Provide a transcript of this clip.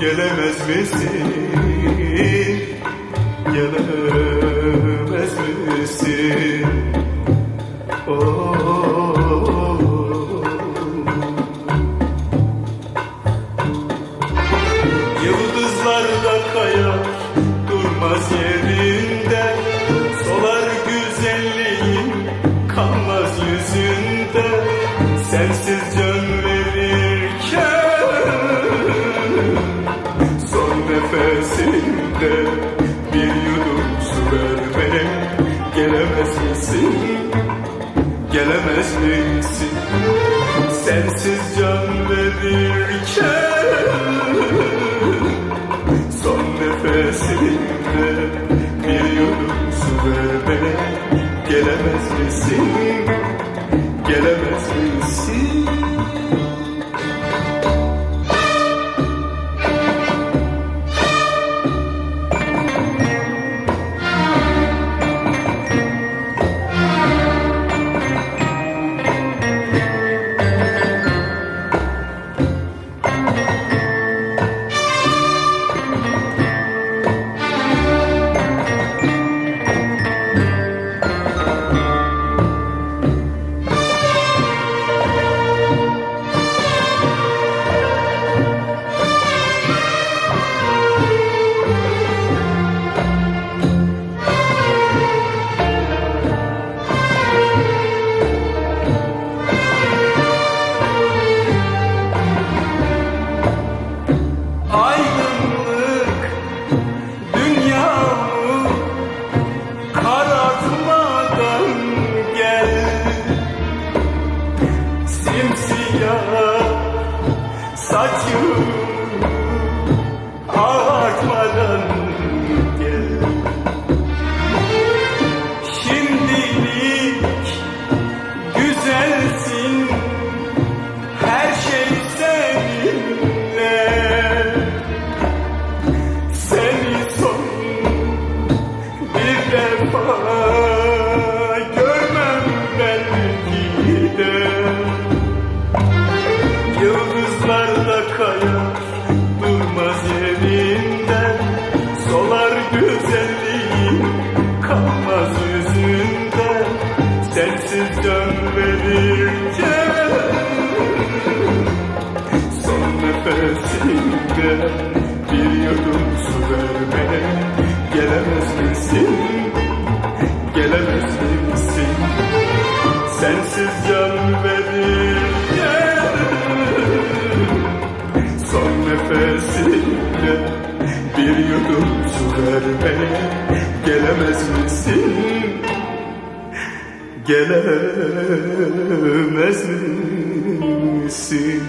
gelemez misin? Gelemez misin? Oh. Yıldızlar da kayar durmaz yerinde Solar güzelliğin kalmaz yüzünde Sensiz nefesimde bir yudum su vermeye Gelemez misin? Gelemez misin? Sensiz can verirken Son nefesimde bir yudum su vermeye Gelemez misin? Ağaç bazen bir yudum su vermeye Gelemez misin? Gelemez misin? Sensiz can verirken Son nefesimde bir yudum su vermeye Gelemez misin? Gelemez misin?